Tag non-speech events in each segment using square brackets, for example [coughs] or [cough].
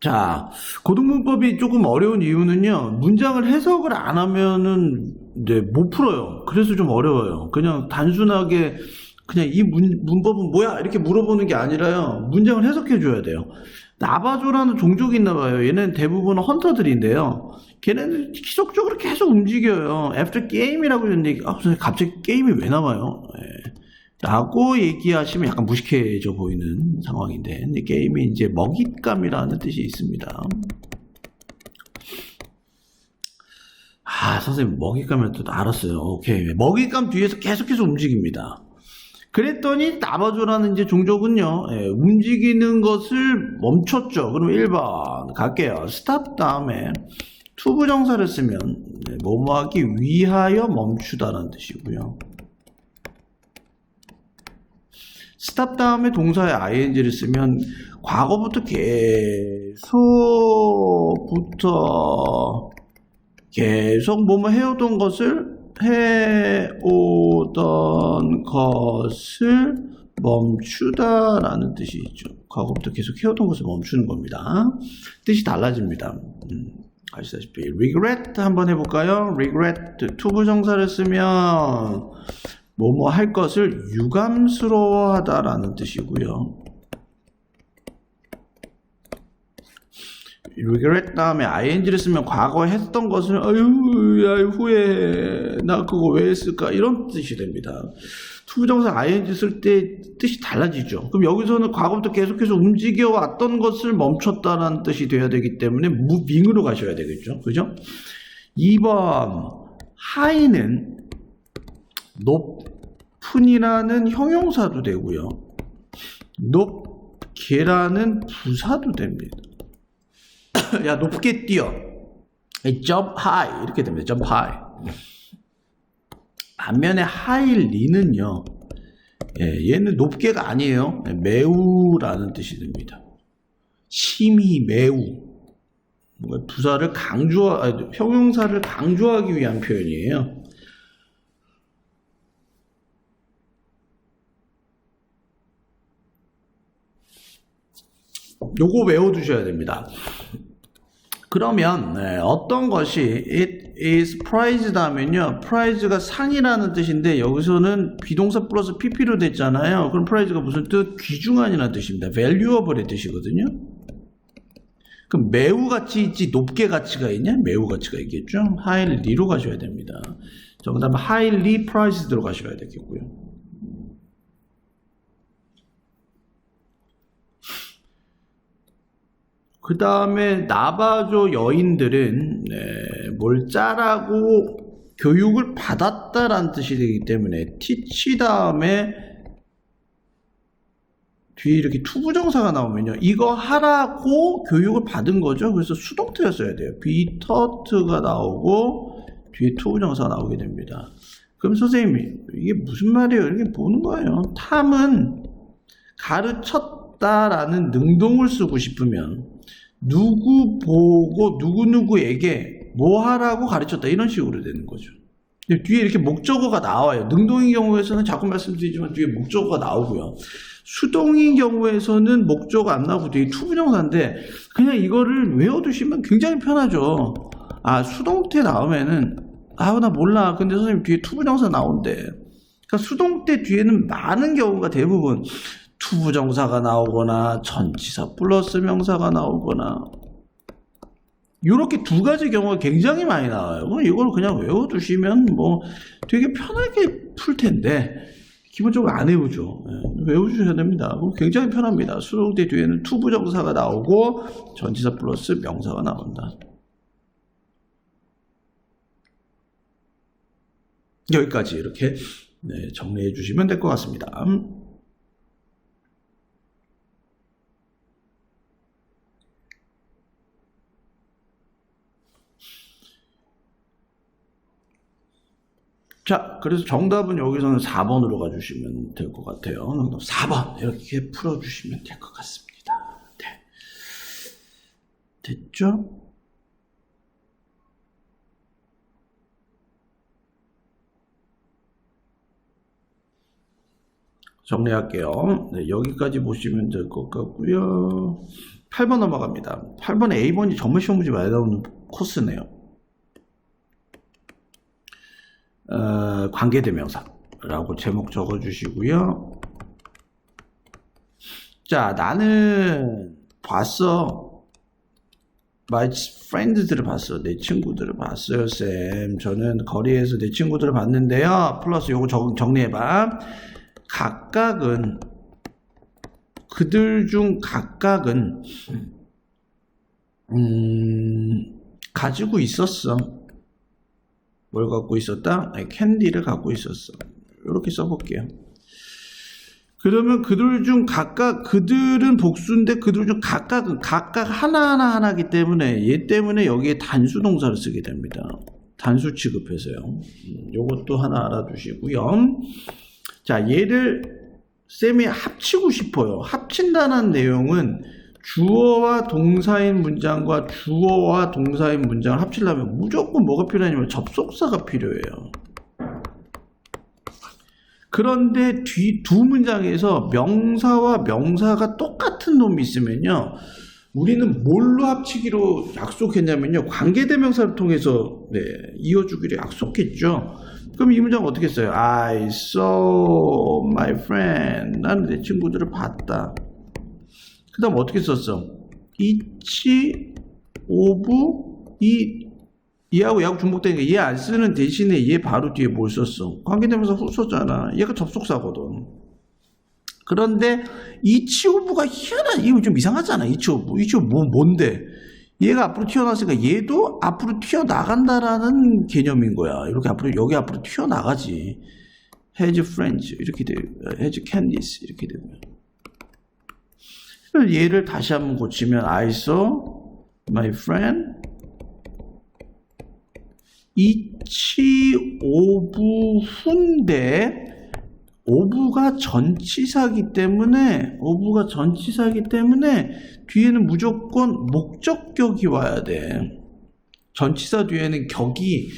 자, 고등문법이 조금 어려운 이유는요, 문장을 해석을 안 하면은, 이제 못 풀어요. 그래서 좀 어려워요. 그냥 단순하게, 그냥 이 문, 문법은 뭐야? 이렇게 물어보는 게 아니라요, 문장을 해석해 줘야 돼요. 나바조라는 종족이 있나 봐요. 얘는 대부분 헌터들인데요. 걔네는 기속적으로 계속 움직여요. 애프터 게임이라고 했는데, 아, 갑자기 게임이 왜 나와요? 예. 라고 얘기하시면 약간 무식해져 보이는 상황인데 게임이 이제 먹잇감이라는 뜻이 있습니다. 아 선생님 먹잇감을 또 알았어요. 오케이 먹잇감 뒤에서 계속해서 움직입니다. 그랬더니 나바조라는 이제 종족은요 예, 움직이는 것을 멈췄죠. 그럼 1번 갈게요. 스탑 다음에 투부정사를 쓰면 네, 뭐뭐하기 위하여 멈추다라는 뜻이고요. 스탑 다음에 동사에 ing를 쓰면 과거부터 계속부터 계속 뭐뭐 해오던 것을 해오던 것을 멈추다라는 뜻이 있죠. 과거부터 계속 해오던 것을 멈추는 겁니다. 뜻이 달라집니다. 음, 아시다시피 regret 한번 해볼까요? regret 투부정사를 쓰면 뭐뭐 할 것을 유감스러워하다라는 뜻이고요. regret 다음에 ing를 쓰면 과거에 했던 것을 아유 야 후회 나 그거 왜 했을까 이런 뜻이 됩니다. 투부정사 ing 쓸 때 뜻이 달라지죠. 그럼 여기서는 과거부터 계속해서 움직여 왔던 것을 멈췄다라는 뜻이 돼야 되기 때문에 무빙으로 가셔야 되겠죠. 그죠? 2번 하이는 높 은이라는 형용사도 되고요. 높게라는 부사도 됩니다. [coughs] 야 높게 뛰어. jump high 이렇게 됩니다. jump high. 반면에 하일리는요. 예, 얘는 높게가 아니에요. 예, 매우라는 뜻이 됩니다. 심히 매우. 부사를 강조하, 아니, 형용사를 강조하기 위한 표현이에요. 요거 외워두셔야 됩니다. 그러면 네, 어떤 것이 it is prized 하면요. prize가 상이라는 뜻인데 여기서는 비동사 플러스 pp로 됐잖아요. 그럼 prize가 무슨 뜻? 귀중한이라는 뜻입니다. valuable의 뜻이거든요. 그럼 매우 가치 있지 높게 가치가 있냐? 매우 가치가 있겠죠. highly로 가셔야 됩니다. 정답은 highly prized로 가셔야 되겠고요. 그 다음에 나바조 여인들은 네, 뭘 짜라고 교육을 받았다라는 뜻이 되기 때문에 티치 다음에 뒤에 이렇게 투부정사가 나오면요. 이거 하라고 교육을 받은 거죠. 그래서 수동태였어야 돼요. be taught가 나오고 뒤에 투부정사가 나오게 됩니다. 그럼 선생님이 이게 무슨 말이에요? 이렇게 보는 거예요. 탐은 가르쳤다라는 능동을 쓰고 싶으면 누구 보고 누구누구에게 뭐 하라고 가르쳤다 이런 식으로 되는 거죠. 뒤에 이렇게 목적어가 나와요. 능동인 경우에서는 자꾸 말씀드리지만 뒤에 목적어가 나오고요. 수동인 경우에서는 목적어 안 나오고 뒤에 투부정사인데 그냥 이거를 외워두시면 굉장히 편하죠. 아 수동태 나오면은 아우 나 몰라. 근데 선생님 뒤에 투부정사 나온대. 그러니까 수동태 뒤에는 많은 경우가 대부분 투부정사가 나오거나 전치사 플러스 명사가 나오거나 이렇게 두 가지 경우가 굉장히 많이 나와요. 이걸 그냥 외워두시면 뭐 되게 편하게 풀 텐데 기본적으로 안 외우죠. 예, 외워주셔야 됩니다. 굉장히 편합니다. 수동태 뒤에는 투부정사가 나오고 전치사 플러스 명사가 나온다. 여기까지 이렇게 네, 정리해 주시면 될 것 같습니다. 자, 그래서 정답은 여기서는 4번으로 가주시면 될 것 같아요. 4번 이렇게 풀어주시면 될 것 같습니다. 네. 됐죠? 정리할게요. 네, 여기까지 보시면 될 것 같고요. 8번 넘어갑니다. 8번에 A번이 정말 시험 문제 많이 나오는 코스네요. 어, 관계대명사라고 제목 적어주시고요. 자, 나는 봤어. my friends들을 봤어. 내 친구들을 봤어요, 쌤. 저는 거리에서 내 친구들을 봤는데요. 플러스 요거 정, 정리해봐. 각각은, 그들 중 각각은, 음, 가지고 있었어. 뭘 갖고 있었다? 아니, 캔디를 갖고 있었어. 이렇게 써볼게요. 그러면 그들 중 각각 그들은 복수인데 그들 중 각각은 각각 하나하나 하나기 때문에 얘 때문에 여기에 단수 동사를 쓰게 됩니다. 단수 취급해서요. 음, 요것도 하나 알아두시고요. 자, 얘를 쌤이 합치고 싶어요. 합친다는 내용은 주어와 동사인 문장과 주어와 동사인 문장을 합치려면 무조건 뭐가 필요하냐면 접속사가 필요해요. 그런데 뒤 두 문장에서 명사와 명사가 똑같은 놈이 있으면요. 우리는 뭘로 합치기로 약속했냐면요. 관계대명사를 통해서 네, 이어주기로 약속했죠. 그럼 이 문장 어떻게 써요? I saw my friend. 나는 내 친구들을 봤다. 그 다음 어떻게 썼어? 이치 오브 이 얘하고 얘하고 중복되니까 얘 안 쓰는 대신에 얘 바로 뒤에 뭘 썼어? 관계대명사 후 썼잖아. 얘가 접속사거든. 그런데 이치 오브가 희한한 이거 좀 이상하잖아. 이치 오브. 이치 오브 뭐, 뭔데? 얘가 앞으로 튀어나왔으니까 얘도 앞으로 튀어나간다라는 개념인 거야. 이렇게 앞으로 여기 앞으로 튀어나가지. has friends 이렇게 돼. has candies 이렇게 되고요. 얘를 다시 한번 고치면 I saw my friend 이치 오브 후인데 오브가 전치사기 때문에 오브가 전치사기 때문에 뒤에는 무조건 목적격이 와야 돼. 전치사 뒤에는 격이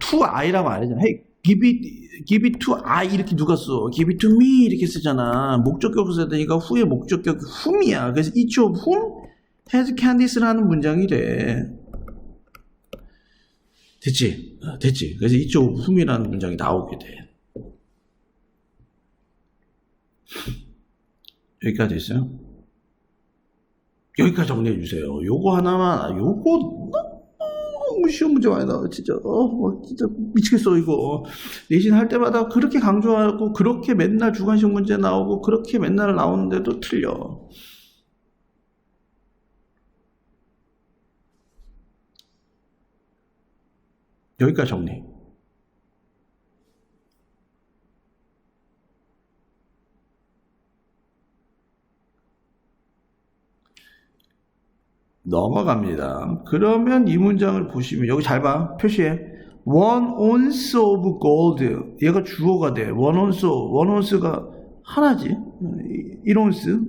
to I라고 안 하잖아. Hey, give it, give it to I 이렇게 누가 써? give it to me 이렇게 쓰잖아. 목적격 써야 되니까 후에 목적격이 whom이야. 그래서 each of whom has candies라는 문장이 돼. 됐지? 어, 됐지? 그래서 each of whom이라는 문장이 나오게 돼. 여기까지 됐어요? 여기까지 정리해 주세요. 요거 하나만, 요거 너무 쉬운 문제 많이 나와, 진짜. 어, 뭐 진짜 미치겠어, 이거. 내신 할 때마다 그렇게 강조하고, 그렇게 맨날 주관식 문제 나오고, 그렇게 맨날 나오는데도 틀려. 여기까지 정리. 넘어갑니다. 그러면 이 문장을 보시면 여기 잘 봐. 표시해. One ounce of gold. 얘가 주어가 돼. One ounce, one ounce가 하나지. 1온스.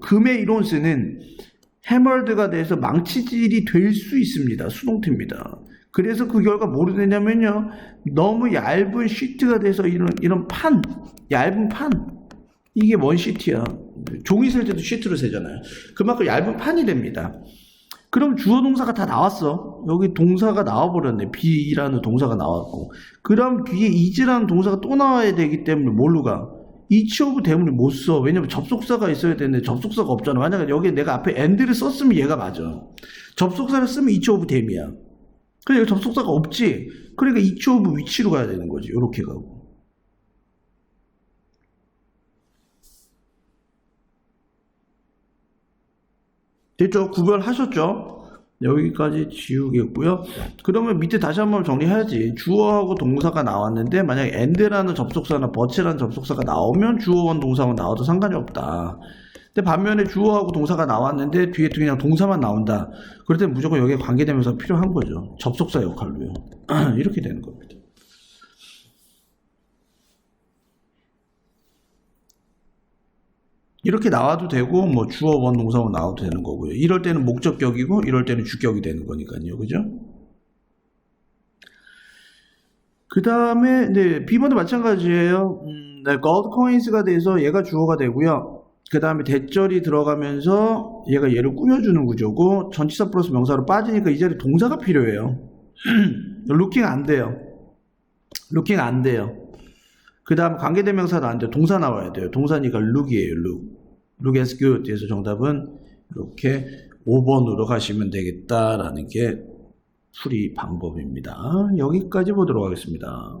금의 1온스는 해멀드가 돼서 망치질이 될 수 있습니다. 수동태입니다. 그래서 그 결과 뭐로 되냐면요. 너무 얇은 시트가 돼서 이런, 이런 판, 얇은 판. 이게 뭔 시트야? 종이 쓸 때도 시트로 세잖아요. 그만큼 얇은 판이 됩니다. 그럼 주어 동사가 다 나왔어. 여기 동사가 나와버렸네. be라는 동사가 나왔고. 그럼 뒤에 is라는 동사가 또 나와야 되기 때문에 뭘로 가? each of 때문에 못 써. 왜냐면 접속사가 있어야 되는데 접속사가 없잖아. 만약에 여기 내가 앞에 and를 썼으면 얘가 맞아. 접속사를 쓰면 of them이야. 그래 여기 접속사가 없지. 그러니까 each of 위치로 가야 되는 거지. 이렇게 가고. 됐죠? 구별하셨죠? 여기까지 지우겠고요. 그러면 밑에 다시 한번 정리해야지. 주어하고 동사가 나왔는데 만약에 and라는 접속사나 but라는 접속사가 나오면 주어원 동사만 나와도 상관이 없다. 근데 반면에 주어하고 동사가 나왔는데 뒤에 그냥 동사만 나온다. 그럴 때 무조건 여기에 관계되면서 필요한 거죠. 접속사 역할로요. [clears throat] 이렇게 되는 겁니다. 이렇게 나와도 되고 뭐 주어 원 동사원 나와도 되는 거고요. 이럴 때는 목적격이고 이럴 때는 주격이 되는 거니까요. 그죠? 그 다음에 네, B번도 마찬가지예요. 음, 네, gold coins가 돼서 얘가 주어가 되고요. 그 다음에 대절이 들어가면서 얘가 얘를 꾸며주는 구조고 전치사 플러스 명사로 빠지니까 이 자리에 동사가 필요해요. [clears throat] 루킹 안 돼요. 루킹 안 돼요. 그 다음 관계대명사도 안 돼요. 동사 나와야 돼요. 동사니까 look이에요. look. look as good. 그래서 정답은 이렇게 5번으로 가시면 되겠다라는 게 풀이 방법입니다. 여기까지 보도록 하겠습니다.